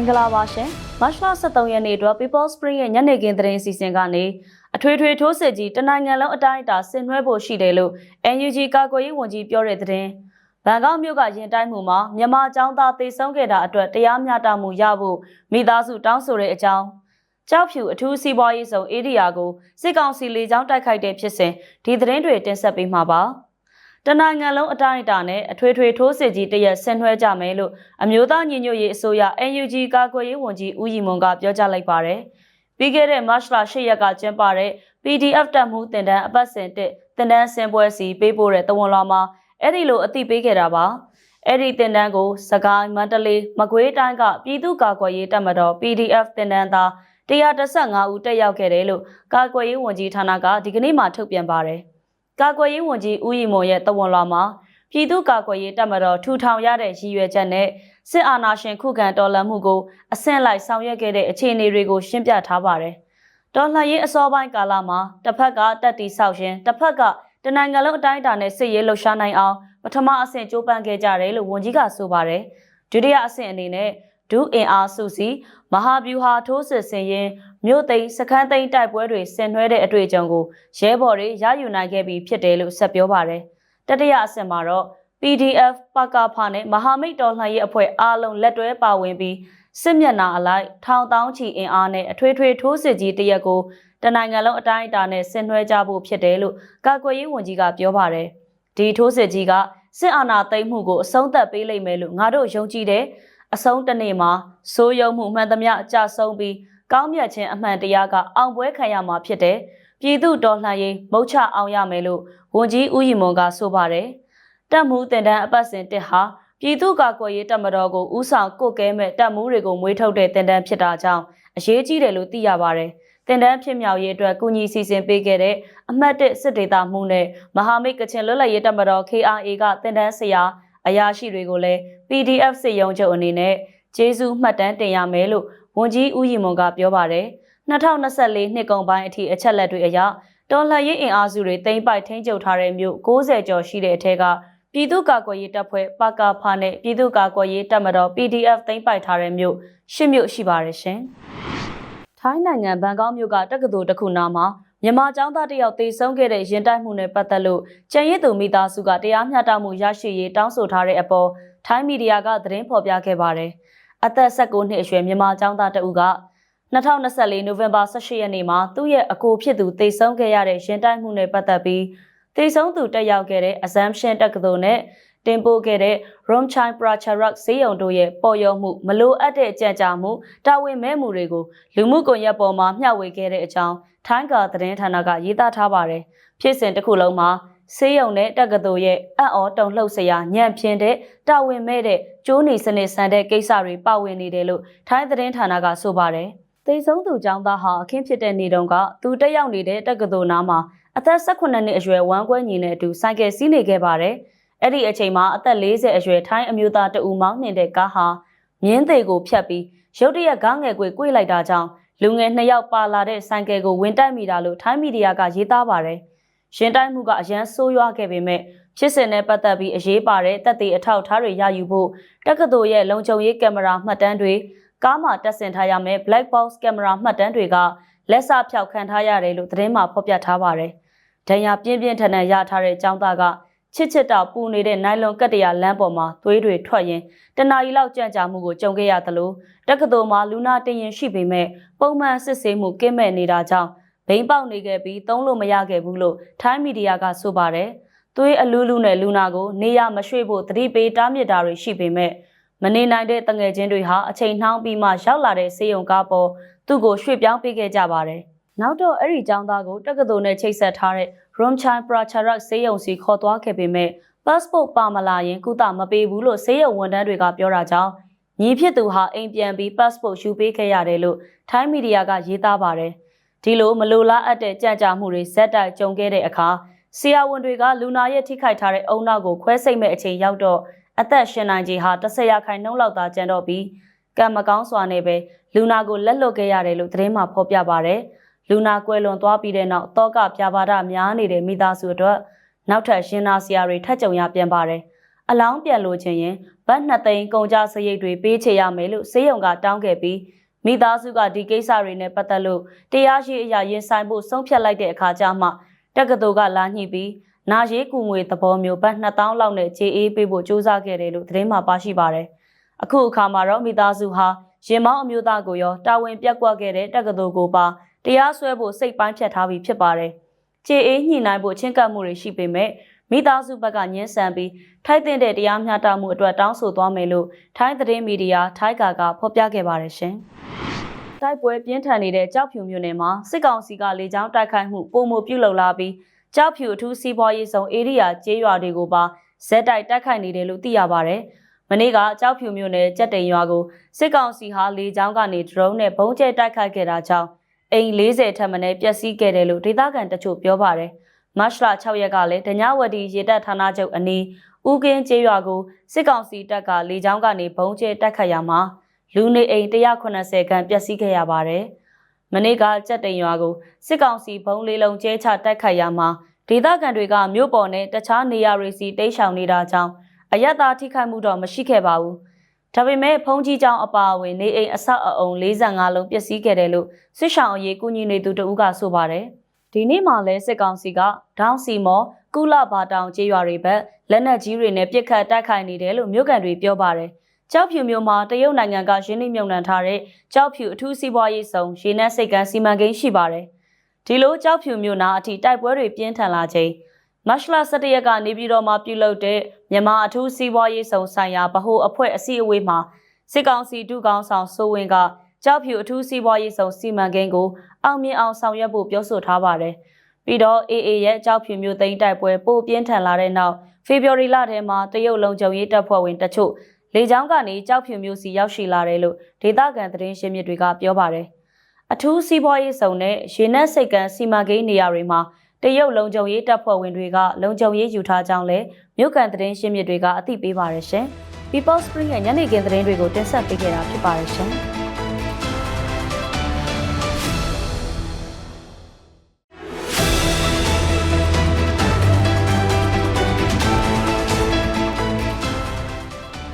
င်္ဂလာပါရှင်မတ်လ23ရက်နေ့အတွက် People Spring ရဲ့ညနေခင်းသတင်းစီစဉ်ကနေအထွေထွေထိုးစစ်ကြီးတနိုင်ငံလုံးအတိုင်းအတာဆင်နွှဲဖို့ရှိတယ်လို့ NUG ကာကွယ်ရေးဝန်ကြီးပြောတဲ့သတင်းဘန်ကောက်မြို့ကရင်တိုင်းမှုမှာမြန်မာចောင်းသားတေဆုံးခဲ့တာအတွက်တရားမျှတမှုရဖို့မိသားစုတောင်းဆိုတဲ့အကြောင်းကြောက်ဖြူအထူးစီးပွားရေးဆောင်ဧရိယာကိုစစ်ကောင်စီလေကြောင်းတိုက်ခိုက်တဲ့ဖြစ်စဉ်ဒီသတင်းတွေတင်ဆက်ပေးမှာပါ တနိုင်ငံလုံးအတိုင်းအတာနဲ့အထွေထွေထိုးစစ်ကြီးတရက်ဆင်နွှဲကြမယ်လို့အမျိုးသားညီညွတ်ရေးအစိုးရ NUG ကာကွယ်ရေးဝန်ကြီးဦးရီမွန်ကပြောကြားလိုက်ပါတယ်။ပြီးခဲ့တဲ့ March လ10ရက်ကကျင်းပတဲ့ PDF တပ်မှုတင်တန်းအပတ်စဉ်တစ်တင်တန်းဆင်ပွဲစီပေးပို့တဲ့တဝန်လာမှာအဲ့ဒီလိုအသိပေးခဲ့တာပါ။အဲ့ဒီတင်တန်းကိုစကိုင်းမန္တလေးမကွေးတိုင်းကပြည်သူ့ကာကွယ်ရေးတပ်မတော် PDF တင်တန်းသား135ဦးတက်ရောက်ခဲ့တယ်လို့ကာကွယ်ရေးဝန်ကြီးဌာနကဒီကနေ့မှထုတ်ပြန်ပါတယ်။ ကာကွယ်ရေးဝန်ကြီးဦးရီမွန်ရဲ့တဝန်လာမှာပြည်သူ့ကာကွယ်ရေးတပ်မတော်ထူထောင်ရတဲ့ရည်ရွယ်ချက်နဲ့စစ်အာဏာရှင်ခုခံတော်လှန်မှုကိုအဆင့်လိုက်ဆောင်ရွက်ခဲ့တဲ့အခြေအနေတွေကိုရှင်းပြထားပါတယ်။တော်လှန်ရေးအစောပိုင်းကာလမှာတစ်ဖက်ကတက်တီဆောက်ရှင်တစ်ဖက်ကတနိုင်ငံလုံးအတိုင်းအတာနဲ့စစ်ရေးလှုပ်ရှားနိုင်အောင်ပထမအဆင့်ကြိုးပမ်းခဲ့ကြတယ်လို့ဝန်ကြီးကဆိုပါတယ်။ဒုတိယအဆင့်အနေနဲ့ ဒုအင်အားစုစည်းမဟာဗျူဟာထိုးစစ်ဆင်ရင်မြို့သိမ်းစခန်းသိမ်းတိုက်ပွဲတွေဆင်နွှဲတဲ့အတွေ့အကြုံကိုရဲဘော်တွေရယူနိုင်ခဲ့ပြီးဖြစ်တယ်လို့ဆက်ပြောပါတယ်။တတိယအဆင့်မှာတော့ PDF ပကဖနဲ့မဟာမိတ်တော်လှန်ရေးအဖွဲ့အားလုံးလက်တွဲပါဝင်ပြီးစစ်မျက်နှာအလိုက်ထောင်တောင်းချီအင်အားနဲ့အထွေထွေထိုးစစ်ကြီးတရက်ကိုတနိုင်ငံလုံးအတိုင်းအတာနဲ့ဆင်နွှဲကြဖို့ဖြစ်တယ်လို့ကာကွယ်ရေးဝန်ကြီးကပြောပါတယ်။ဒီထိုးစစ်ကြီးကစစ်အာဏာသိမ်းမှုကိုအဆုံးသတ်ပေးလိမ့်မယ်လို့ငါတို့ယုံကြည်တယ်။ အဆုံးတစ်နေ့မှာစိုးရုံမှုမှန်သမျှအကြဆုံးပြီးကောင်းမြတ်ခြင်းအမှန်တရားကအောင်ပွဲခံရမှာဖြစ်တယ်။ပြည်သူတော်လှန်ရေးမုတ်ချအောင်ရမယ်လို့ဝန်ကြီးဦးရီမွန်ကဆိုပါတယ်။တပ်မှုတင်တန်းအပတ်စဉ်တစ်ဟာပြည်သူ့ကာကွယ်ရေးတပ်မတော်ကိုဥဆောင်ကုတ်ကဲမဲ့တပ်မှုတွေကိုမွေးထုတ်တဲ့တင်တန်းဖြစ်တာကြောင့်အရေးကြီးတယ်လို့သိရပါတယ်။တင်တန်းဖြစ်မြောက်ရေးအတွက်ကုညီစီစဉ်ပေးခဲ့တဲ့အမှတ်၁စစ်ဒေသမှုနဲ့မဟာမိတ်ကချင်လွတ်လပ်ရေးတပ်မတော် KRA ကတင်တန်းဆရာ အရာရှိတွေကိုလည်း PDF စစ်ရုံးချုပ်အနေနဲ့ကျေးဇူးမှတ်တမ်းတင်ရမယ်လို့ဝန်ကြီးဦးရီမွန်ကပြောပါတယ်။2024နှစ်ကုန်ပိုင်းအထိအချက်လက်တွေအရတော်လှန်ရေးအင်အားစုတွေတိမ့်ပိုက်ထိန်းချုပ်ထားတဲ့မြို့60ကျော်ရှိတဲ့အထက်ကပြည်သူ့ကာကွယ်ရေးတပ်ဖွဲ့ပကဖာနဲ့ပြည်သူ့ကာကွယ်ရေးတပ်မတော် PDF သိမ်းပိုက်ထားတဲ့မြို့ရှစ်မြို့ရှိပါတယ်ရှင်။ထိုင်းနိုင်ငံဘန်ကောက်မြို့ကတက္ကသိုလ်တစ်ခုနာမှာ မြန်မာကျောင်းသားတယောက်တေဆုံးခဲ့တဲ့ရင်တိုက်မှုနဲ့ပတ်သက်လို့ကျန်ရည်သူမိသားစုကတရားမျှတမှုရရှိရေးတောင်းဆိုထားတဲ့အပေါ်ထိုင်းမီဒီယာကသတင်းဖော်ပြခဲ့ပါတယ်။အသက်16နှစ်အရွယ်မြန်မာကျောင်းသားတဦးက2024နိုဝင်ဘာ18ရက်နေ့မှာသူ့ရဲ့အကိုဖြစ်သူတေဆုံးခဲ့ရတဲ့ရင်တိုက်မှုနဲ့ပတ်သက်ပြီးတေဆုံးသူတက်ရောက်ခဲ့တဲ့ Assumption တက္ကသိုလ်နဲ့တင်ပို့ခဲ့တဲ့ Romchai Pracharak ဈေးရုံတို့ရဲ့ပေါ်ရောမှုမလိုအပ်တဲ့ကြံ့ကြာမှုတာဝန်မဲ့မှုတွေကိုလူမှုကွန်ရက်ပေါ်မှာမျှဝေခဲ့တဲ့အကြောင်း ထိုင်းကသတင်းဌာနကရေးသားထားပါတယ်။ဖြစ်စဉ်တစ်ခုလုံးမှာဆေးရုံနဲ့တက္ကသိုလ်ရဲ့အံ့ဩတုန်လှုပ်စရာညံ့ဖျင်းတဲ့တာဝန်မဲ့တဲ့ကျိုးနေစနစ်ဆန်တဲ့ကိစ္စတွေပါဝင်နေတယ်လို့ထိုင်းသတင်းဌာနကဆိုပါတယ်။သေဆုံးသူចောင်းသားဟာအခင်းဖြစ်တဲ့နေ့တုန်းကသူတက်ရောက်နေတဲ့တက္ကသိုလ်နားမှာအသက်18နှစ်အရွယ်ဝမ်းကွဲညီနဲ့အတူဆိုင်ကယ်စီးနေခဲ့ပါတယ်။အဲ့ဒီအချိန်မှာအသက်40အရွယ်ထိုင်းအမျိုးသားတဦးမောင်းနှင်တဲ့ကားဟာမြင်းသေးကိုဖြတ်ပြီးရုတ်တရက်ကားငယ်ကွေကွေ့လိုက်တာကြောင့် လူငယ်နှစ်ယောက်ပါလာတဲ့ဆိုင်ကယ်ကိုဝင်တိုက်မိတာလို့ထိုင်းမီဒီယာကရေးသားပါတယ်။ရှင်တိုက်မှုကအရန်ဆိုးရွားခဲ့ပေမဲ့ဖြစ်စဉ်နဲ့ပတ်သက်ပြီးအရေးပါတဲ့တပ်သေးအထောက်ထားတွေရယူဖို့တက္ကသိုလ်ရဲ့လုံခြုံရေးကင်မရာမှတ်တမ်းတွေကားမှာတပ်ဆင်ထားရမယ့် black box ကင်မရာမှတ်တမ်းတွေကလက်စဖြောက်ခံထားရတယ်လို့သတင်းမှာဖော်ပြထားပါတယ်။ဒဏ်ရာပြင်းပြင်းထန်ထန်ရထားတဲ့ចောင်းသားက ချစ်ချစ်တောက်ပူနေတဲ့နိုင်လွန်ကတ်တရလမ်းပေါ်မှာသွေးတွေထွက်ရင်တနာရီလောက်ကြံ့ကြာမှုကိုကြုံခဲ့ရသလိုတက္ကသိုလ်မှာလူနာတင်ရင်ရှိပေမဲ့ပုံမှန်စစ်ဆေးမှုကင်းမဲ့နေတာကြောင့်ဘိန်းပေါက်နေခဲ့ပြီးသုံးလို့မရခဲ့ဘူးလို့ထိုင်းမီဒီယာကဆိုပါတယ်။သွေးအလူးလူးနဲ့လူနာကိုနေရမရွှေ့ဖို့တတိပေးတားမြစ်တာတွေရှိပေမဲ့မနေနိုင်တဲ့တငယ်ချင်းတွေဟာအချိန်နှောင်းပြီးမှရောက်လာတဲ့စေယုံကားပေါ်သူ့ကိုရွှေ့ပြောင်းပေးခဲ့ကြပါတယ်။ နောက်တော့အဲ့ဒီចောင်းသားကိုတက္ကသိုလ်နဲ့ချိတ်ဆက်ထားတဲ့ Romchai Pracharak ဆေးရုံစီခေါ်သွားခဲ့ပေမဲ့ passport ပါမလာရင်ကုသမပေးဘူးလို့ဆေးရုံဝန်ထမ်းတွေကပြောတာကြောင့်ညီဖြစ်သူဟာအိမ်ပြန်ပြီး passport ယူပေးခဲ့ရတယ်လို့ထိုင်းမီဒီယာကရေးသားပါတယ်။ဒီလိုမလိုလားအပ်တဲ့ကြံ့ကြာမှုတွေဇက်တိုက်ကြုံခဲ့တဲ့အခါဆရာဝန်တွေကလူနာရဲ့ထိခိုက်ထားတဲ့အုံနောက်ကိုခွဲစိတ်မဲ့အချိန်ရောက်တော့အသက်ရှင်နိုင်ခြင်းဟာတစ်ဆရာခိုင်နှုန်းလောက်သာကျန်တော့ပြီးကံမကောင်းစွာနဲ့ပဲလူနာကိုလက်လွတ်ခဲ့ရတယ်လို့သတင်းမှာဖော်ပြပါဗျ။ လူနာကွယ်လွန်သွားပြီးတဲ့နောက်တောကပြာပါဒများနေတဲ့မိသားစုအတွက်နောက်ထပ်ရှင်နာစရာတွေထပ်ကြုံရပြန်ပါတယ်အလောင်းပြန်လိုချင်ရင်ဗတ်နှစ်သိန်းကုန်ကြစရိတ်တွေပေးချေရမယ်လို့စေယုံကတောင်းခဲ့ပြီးမိသားစုကဒီကိစ္စတွေနဲ့ပတ်သက်လို့တရားရှိအရာရင်ဆိုင်ဖို့ဆုံးဖြတ်လိုက်တဲ့အခါကျမှတက္ကသိုလ်ကလာညှိပြီးနာရေးကူငွေသဘောမျိုးဘတ်2000လောက်နဲ့ခြေအေးပေးဖို့စူးစမ်းခဲ့တယ်လို့သတင်းမှာပါရှိပါတယ်။အခုအခါမှာတော့မိသားစုဟာရင်မောင်းအမျိုးသားကိုရောတာဝန်ပြက်ကွက်ခဲ့တဲ့တက္ကသိုလ်ကိုပါ တရားစွဲဖို့စိတ်ပိုင်းဖြတ်ထားပြီးဖြစ်ပါတယ်။ခြေအေးညှိနှိုင်းဖို့ချင်းကပ်မှုတွေရှိပေမဲ့မိသားစုဘက်ကညှင်းဆန်ပြီးထိုက်တဲ့တရားမျှတမှုအတွက်တောင်းဆိုသွားမယ်လို့ထိုင်းသတင်းမီဒီယာထိုင်းကာကဖော်ပြခဲ့ပါတယ်ရှင်။တိုက်ပွဲပြင်းထန်နေတဲ့ကြောက်ဖြူမြို့နယ်မှာစစ်ကောင်စီကလေကြောင်းတိုက်ခိုက်မှုပုံမပြုတ်လုံလာပြီးကြောက်ဖြူအထူးစီးပွားရေးဆောင်ဧရိယာကျေးရွာတွေကိုပါဇက်တိုက်တိုက်ခိုက်နေတယ်လို့သိရပါတယ်။မနေ့ကကြောက်ဖြူမြို့နယ်ကြက်တိန်ရွာကိုစစ်ကောင်စီဟာလေကြောင်းကနေဒရုန်းနဲ့ဘုံကျဲတိုက်ခိုက်ခဲ့တာကြောင့် အိမ်40ထပ်မံပျက်စီးခဲ့တယ်လို့ဒေသခံတချို့ပြောပါတယ်။မတ်လ6ရက်ကလည်းဒညဝတီရေတပ်ဌာနချုပ်အနီးဦးကင်းကျေးရွာကိုစစ်ကောင်စီတပ်ကလေကြောင်းကနေဘုံကျဲတိုက်ခတ်ရမှာလူနေအိမ်180ခန့်ပျက်စီးခဲ့ရပါတယ်။မနေ့ကကြက်တိန်ရွာကိုစစ်ကောင်စီဘုံလေးလုံးကျဲချတိုက်ခတ်ရမှာဒေသခံတွေကမြို့ပေါ်နဲ့တခြားနေရာတွေစီတိတ်ရှောင်နေတာကြောင့်အယက်သားထိခိုက်မှုတော့မရှိခဲ့ပါဘူး။ ဒါပေမဲ့ဖုန်ကြီးကျောင်းအပါအဝင်နေအိမ်အဆောက်အအုံ45လုံးပျက်စီးခဲ့တယ်လို့စစ်ဆောင်အရေးကူညီနေသူတဦးကဆိုပါတယ်။ဒီနေ့မှလည်းစစ်ကောင်စီကဒေါင်းစီမော်ကုလဘာတောင်ကျေးရွာတွေဘက်လက်နက်ကြီးတွေနဲ့ပစ်ခတ်တိုက်ခိုက်နေတယ်လို့မြို့ကန်တွေပြောပါတယ်။ကြောက်ဖြူမြို့မှာတရုတ်နိုင်ငံကရင်းနှီးမြှုပ်နှံထားတဲ့ကြောက်ဖြူအထူးစီးပွားရေးဆောင်ရေနက်စိတ်ကန်းစီမံကိန်းရှိပါတယ်။ဒီလိုကြောက်ဖြူမြို့နာအထိတိုက်ပွဲတွေပြင်းထန်လာချိန် မတ်လ17ရက်ကနေပြည်တော်မှာပြုလုပ်တဲ့မြန်မာအထူးစီးပွားရေးဆောင်ဆိုင်ရာဗဟိုအဖွဲ့အစည်းအဝေးမှာစစ်ကောင်စီဒုကောင်ဆောင်စိုးဝင်းကကြောက်ဖြူအထူးစီးပွားရေးဆောင်စီမံကိန်းကိုအောင်မြင်အောင်ဆောင်ရွက်ဖို့ပြောဆိုထားပါတယ်။ပြီးတော့ AA ရဲ့ကြောက်ဖြူမျိုးသိန်းတိုက်ပွဲပိုပြင်းထန်လာတဲ့နောက်ဖေဖော်ဝါရီလထဲမှာတရုတ်လုံခြုံရေးတပ်ဖွဲ့ဝင်တချို့လေကြောင်းကနေကြောက်ဖြူမျိုးစီရောက်ရှိလာတယ်လို့ဒေသခံသတင်းရှင်းမြစ်တွေကပြောပါတယ်။အထူးစီးပွားရေးဆောင်နဲ့ရေနက်စိတ်ကန်းစီမံကိန်းနေရာတွေမှာ တရုတ်လုံခြုံရေးတပ်ဖွဲ့ဝင်တွေကလုံခြုံရေးယူထားကြောင်းလည်းမြို့ကန်သတင်းရှင်းမြစ်တွေကအသိပေးပါရရှင်။ People Spring ရဲ့ညနေခင်းသတင်းတွေကိုတင်ဆက်ပေးခဲ့တာဖြစ်ပါရရှင်။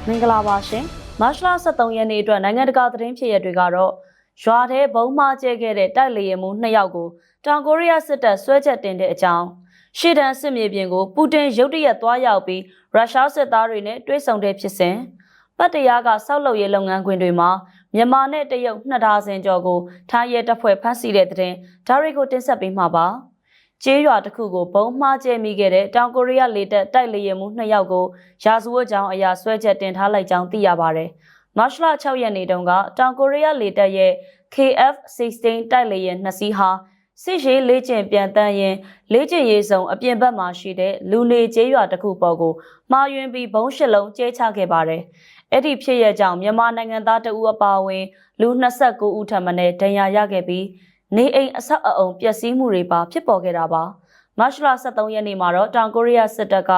မင်္ဂလာပါရှင်။မတ်လ23ရက်နေ့အတွက်နိုင်ငံတကာသတင်းဖြစ်ရတွေကတော့ရွာထဲဘုံမှာကျဲခဲ့တဲ့တိုက်လေယာဉ်မှူး2ယောက်ကို တောင်ကိုရီးယားစစ်တပ်ဆွဲချက်တင်တဲ့အကြောင်းရှေ့တန်းစစ်မြေပြင်ကိုပူတင်ရုတ်တရက်သွားရောက်ပြီးရုရှားစစ်သားတွေနဲ့တွေ့ဆုံတဲ့ဖြစ်စဉ်ပတ်တရားကစောက်လုပ်ရေးလုပ်ငန်းခွင်တွေမှာမြန်မာနဲ့တရုတ်နှစ်ဒါဇင်ကျော်ကိုထားရဲတပ်ဖွဲ့ဖမ်းဆီးတဲ့တဲ့ဒါတွေကိုတင်ဆက်ပေးမှာပါကျေးရွာတစ်ခုကိုဘုံမှားကျဲမိခဲ့တဲ့တောင်ကိုရီးယားလေတပ်တိုက်လေယာဉ်မှူး2ယောက်ကိုရာဇဝတ်ကြောင်းအရာဆွဲချက်တင်ထားလိုက်ကြောင်းသိရပါတယ်။မတ်လ6ရက်နေ့တုန်းကတောင်ကိုရီးယားလေတပ်ရဲ့ KF-16 တိုက်လေယာဉ်2စီးဟာ စစ်ရေးလေ့ကျင့်ပြန်တန်းရင်လေ့ကျင့်ရေးဆောင်အပြင်ဘက်မှာရှိတဲ့လူနေကျေးရွာတစ်ခုပေါ်ကိုမှားယွင်းပြီးဘုံရှစ်လုံးကျဲချခဲ့ပါတယ်။အဲ့ဒီဖြစ်ရကြောင့်မြန်မာနိုင်ငံသားတဦးအပါအဝင်လူ29ဦးထပ်မံဒဏ်ရာရခဲ့ပြီးနေအိမ်အဆောက်အအုံပျက်စီးမှုတွေပါဖြစ်ပေါ်ခဲ့တာပါ။မတ်လ23ရက်နေ့မှာတော့တောင်ကိုရီးယားစစ်တပ်က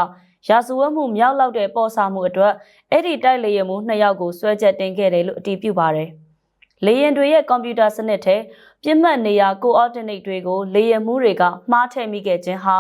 ရာဇဝတ်မှုမြောက်လောက်တဲ့ပေါ်စာမှုအတွက်အဲ့ဒီတိုက်လေယာဉ်မှုနှစ်ယောက်ကိုဆွဲချက်တင်ခဲ့တယ်လို့အတည်ပြုပါတယ်။ လေယာဉ်တွေရဲ့ကွန်ပျူတာစနစ်ထဲပြစ်မှတ်နေရာ coordinate တွေကိုလေယာဉ်မှုတွေကမှားထည့်မိခဲ့ခြင်းဟာ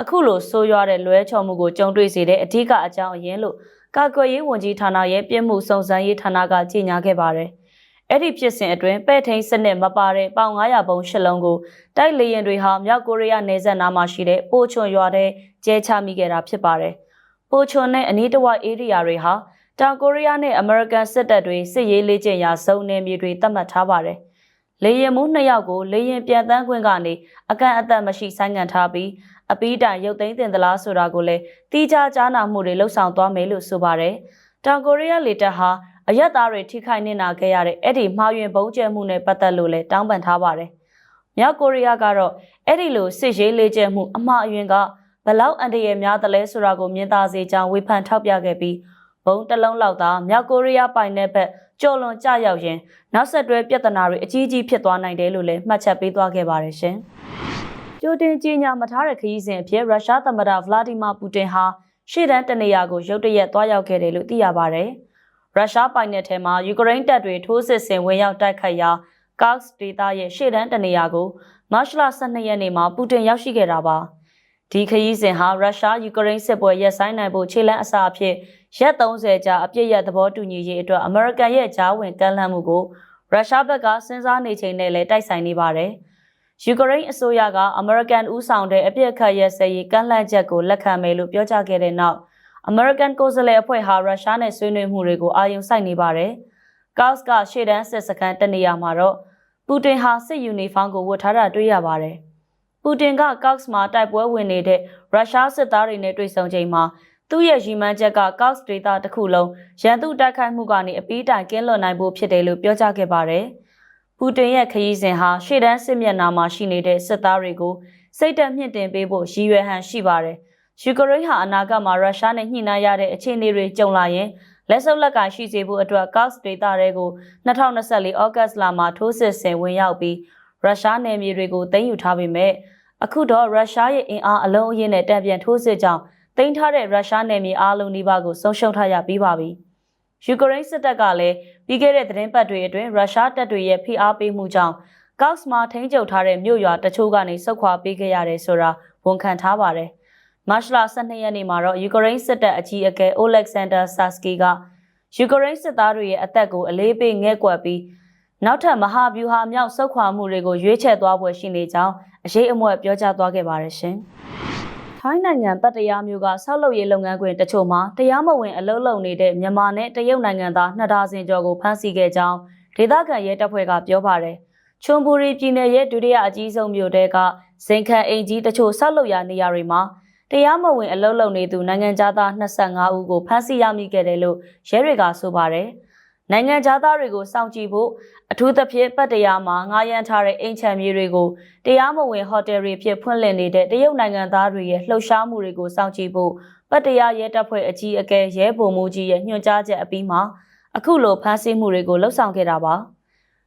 အခုလိုဆိုးရွားတဲ့လွဲချော်မှုကိုကြုံတွေ့စေတဲ့အဓိကအကြောင်းအရင်းလို့ကာကွယ်ရေးဝန်ကြီးဌာနရဲ့ပြည်မှုစုံစမ်းရေးဌာနကကြေညာခဲ့ပါတယ်။အဲ့ဒီဖြစ်စဉ်အတွင်းပဲ့ထိန်စနစ်မပါတဲ့ပေါင်900ပုံရှစ်လုံးကိုတိုက်လေယာဉ်တွေဟာမြောက်ကိုရီးယားနယ်စပ်နားမှာရှိတဲ့ပိုချွန်ရွာထဲကျဲချမိခဲ့တာဖြစ်ပါတယ်။ပိုချွန်နဲ့အနီးတစ်ဝိုက်ဧရိယာတွေဟာ တောင်ကိုရီးယားနဲ့အမေရိကန်စစ်တပ်တွေစစ်ရေးလေ့ကျင့်ရာစုံနယ်မြေတွေသတ်မှတ်ထားပါတယ်။လေရင်မှုနှစ်ယောက်ကိုလေရင်ပြန်တန်းခွင့်ကနေအကန့်အသတ်မရှိဆိုင်းငံ့ထားပြီးအပီးတိုင်ရုပ်သိမ်းတင်သလားဆိုတာကိုလည်းတီးခြားကြားနာမှုတွေလှုပ်ဆောင်သွားမယ်လို့ဆိုပါတယ်။တောင်ကိုရီးယားလေတပ်ဟာအရက်သားတွေထိခိုက်နေတာခဲ့ရတဲ့အဲ့ဒီမှားယွင်းဘုံကျဲမှုနဲ့ပတ်သက်လို့လည်းတောင်းပန်ထားပါတယ်။မြောက်ကိုရီးယားကတော့အဲ့ဒီလိုစစ်ရေးလေ့ကျင့်မှုအမှားအယွင်းကဘလောက်အန်တရယ်များသလဲဆိုတာကိုမြင်သာစေကြောင်းဝေဖန်ထောက်ပြခဲ့ပြီး ဘုံတစ်လုံးလောက်သာမြောက်ကိုရီးယားပိုင်တဲ့ဘက်ကြော်လွန်ကြရောက်ရင်နောက်ဆက်တွဲပြဿနာတွေအကြီးကြီးဖြစ်သွားနိုင်တယ်လို့လည်းမှတ်ချက်ပေးသွားခဲ့ပါတယ်ရှင်။ကြိုတင်ကြီးညာမထားတဲ့ခရီးစဉ်အဖြစ်ရုရှားသမ္မတဗလာဒီမာပူတင်ဟာရှေ့တန်းတနေရာကိုရုတ်တရက်သွားရောက်ခဲ့တယ်လို့သိရပါတယ်။ရုရှားပိုင်နယ်ထဲမှာယူကရိန်းတပ်တွေထိုးစစ်ဆင်ဝင်ရောက်တိုက်ခိုက်ရာကော့စ်ဒေသရဲ့ရှေ့တန်းတနေရာကိုမတ်လ12ရက်နေ့မှာပူတင်ရောက်ရှိခဲ့တာပါ။ဒီခရီးစဉ်ဟာရုရှားယူကရိန်းစစ်ပွဲရပ်ဆိုင်းနိုင်ဖို့ခြေလှမ်းအစာအဖြစ် ရက်30ကြာအပြည့်ရသဘောတူညီရေးအတွက်အမေရိကန်ရဲ့ဂျားဝင်ကမ်းလှမ်းမှုကိုရုရှားဘက်ကစဉ်းစားနေချိန်နဲ့လည်းတိုက်ဆိုင်နေပါတယ်။ယူကရိန်းအစိုးရကအမေရိကန်ဦးဆောင်တဲ့အပြစ်အခတ်ရဲစဲရေးကမ်းလှမ်းချက်ကိုလက်ခံမယ်လို့ပြောကြားခဲ့တဲ့နောက်အမေရိကန်ကိုယ်စားလှယ်အဖွဲ့ဟာရုရှားနဲ့ဆွေးနွေးမှုတွေကိုအာရုံစိုက်နေပါတယ်။ကော့စ်ကရှေ့တန်းစစ်စခန်းတနေရာမှာတော့ပူတင်ဟာစစ်ယူနီဖောင်းကိုဝတ်ထားတာတွေ့ရပါတယ်။ပူတင်ကကော့စ်မှာတိုက်ပွဲဝင်နေတဲ့ရုရှားစစ်သားတွေနဲ့တွေ့ဆုံချိန်မှာ သူ့ရဲ့ရည်မှန်းချက်ကကော့စ်ဒေတာတစ်ခုလုံးရန်သူတိုက်ခိုက်မှုကနေအပီးတိုင်ကင်းလွတ်နိုင်ဖို့ဖြစ်တယ်လို့ပြောကြားခဲ့ပါတယ်။ပူတင်ရဲ့ခရီးစဉ်ဟာရှေ့တန်းစစ်မျက်နှာမှာရှိနေတဲ့စစ်သားတွေကိုစိတ်တက်မြင့်တင်ပေးဖို့ရည်ရွယ်ဟန်ရှိပါတယ်။ယူကရိန်းဟာအနာဂတ်မှာရုရှားနဲ့ညှိနှိုင်းရတဲ့အခြေအနေတွေကြုံလာရင်လက်စုပ်လက်ကရှိစေဖို့အတွက်ကော့စ်ဒေတာတွေကို2024ဩဂတ်လမှာထိုးစစ်ဆင်ဝင်ရောက်ပြီးရုရှားနယ်မြေတွေကိုသိမ်းယူထားပေမဲ့အခုတော့ရုရှားရဲ့အင်အားအလုံးအရင်းနဲ့တံပြန်ထိုးစစ်ကြောင့် တင်ထားတဲ့ရုရှားနယ်မြေအားလုံးဒီပါကိုဆုံးရှုံးထားရပြီးပါပြီ။ယူကရိန်းစစ်တပ်ကလည်းပြီးခဲ့တဲ့သတင်းပတ်တွေအတွင်းရုရှားတပ်တွေရဲ့ဖိအားပေးမှုကြောင့်ကော့စ်မှာထိန်းချုပ်ထားတဲ့မြို့ရွာတချို့ကနေဆုတ်ခွာပေးခဲ့ရတယ်ဆိုတာဝန်ခံထားပါတယ်။မတ်လ12ရက်နေ့မှာတော့ယူကရိန်းစစ်တပ်အကြီးအကဲအိုလက်ဆန်ဒါဆာစကီကယူကရိန်းစစ်သားတွေရဲ့အသက်ကိုအလေးပေးငဲ့ကွက်ပြီးနောက်ထပ်မဟာဗျူဟာမြောက်ဆုတ်ခွာမှုတွေကိုရွေးချယ်သွားပွဲရှိနေကြောင်းအရေးအမွက်ပြောကြားသွားခဲ့ပါတယ်ရှင်။ ထိုင်းနိုင်ငံပတ်တရားမျိုးကဆောက်လုပ်ရေးလုပ်ငန်းခွင်တချို့မှာတရားမဝင်အလုပ်လုပ်နေတဲ့မြန်မာနဲ့တရုတ်နိုင်ငံသားနှစ်ဒါဇင်ကျော်ကိုဖမ်းဆီးခဲ့ကြောင်းဒေသခံရဲတပ်ဖွဲ့ကပြောပါတယ်။ချွန်ဘူရီပြည်နယ်ရဲ့ဒုတိယအကြီးဆုံးမြို့တဲကဇင်ခံအိမ်ကြီးတချို့ဆောက်လုပ်ရာနေရာတွေမှာတရားမဝင်အလုပ်လုပ်နေသူနိုင်ငံသား25ဦးကိုဖမ်းဆီးရမိခဲ့တယ်လို့ရဲတွေကဆိုပါတယ်။နိုင်ငံသားတွေကိုစောင့်ကြည့်ဖို့ အထူးသဖြင့်ပတ်တရားမှာငားရမ်းထားတဲ့အိမ်ချမ်းမြေတွေကိုတရားမဝင်ဟိုတယ်တွေဖြစ်ဖွင့်လှစ်နေတဲ့တရုတ်နိုင်ငံသားတွေရဲ့လှုပ်ရှားမှုတွေကိုစောင့်ကြည့်ဖို့ပတ်တရားရဲတပ်ဖွဲ့အကြီးအကဲရဲဗိုလ်မှူးကြီးရဲ့ညွှန်ကြားချက်အပြီးမှာအခုလိုဖမ်းဆီးမှုတွေကိုလှုပ်ဆောင်ခဲ့တာပါ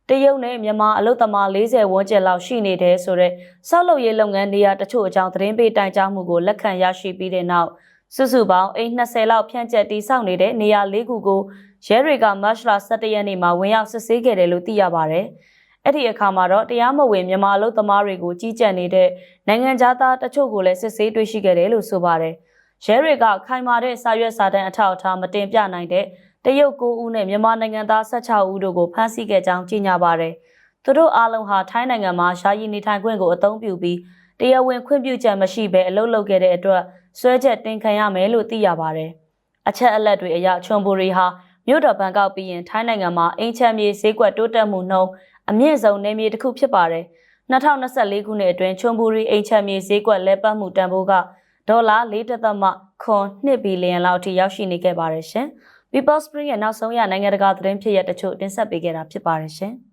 တရုတ်နဲ့မြန်မာအလုသမား40ဝန်းကျင်လောက်ရှိနေတဲ့ဆိုတော့ဆောက်လုပ်ရေးလုပ်ငန်းနေရာတချို့အကြောင်းသတင်းပေးတိုင်ကြားမှုကိုလက်ခံရရှိပြီးတဲ့နောက်စုစုပေါင်းအိမ်20လောက်ဖြန့်ကျက်တည်ဆောက်နေတဲ့နေရာ၄ခုကို ရဲတွေကမတ်လ17ရက်နေ့မှာဝင်ရောက်စစ်ဆေးခဲ့တယ်လို့သိရပါဗျ။အဲ့ဒီအခါမှာတော့တရားမဝင်မြန်မာအလုပ်သမားတွေကိုကြီးကြပ်နေတဲ့နိုင်ငံသားတချို့ကိုလည်းစစ်ဆေးတွေ့ရှိခဲ့တယ်လို့ဆိုပါတယ်။ရဲတွေကခိုင်မာတဲ့စာရွက်စာတမ်းအထောက်အထားမတင်ပြနိုင်တဲ့တရုတ်9ဦးနဲ့မြန်မာနိုင်ငံသား16ဦးတို့ကိုဖမ်းဆီးခဲ့ကြောင်းကြေညာပါတယ်။သူတို့အားလုံးဟာထိုင်းနိုင်ငံမှာယာယီနေထိုင်ခွင့်ကိုအသုံးပြုပြီးတရားဝင်ခွင့်ပြုချက်မရှိဘဲအလုပ်လုပ်ခဲ့တဲ့အတွက်ဆွဲချက်တင်ခံရမယ်လို့သိရပါတယ်။အချက်အလက်တွေအရချွန်ဘူရီဟာ မြို့တော်ဘန်ကောက်ပြီးရင်ထိုင်းနိုင်ငံမှာအင်ချမ်းမြေဈေးကွက်တိုးတက်မှုနှုန်းအမြင့်ဆုံးနေမြေတစ်ခုဖြစ်ပါတယ်။2024ခုနှစ်အတွင်းချွန်ဘူရီအင်ချမ်းမြေဈေးကွက်လဲပတ်မှုတန်ဖိုးကဒေါ်လာ4.2ဘီလီယံလောက်အထိရောက်ရှိနေခဲ့ပါတယ်ရှင်။ People Spring ရဲ့နောက်ဆုံးရနိုင်ငံတကာသတင်းဖြစ်ရတဲ့တချို့တင်ဆက်ပေးခဲ့တာဖြစ်ပါတယ်ရှင်။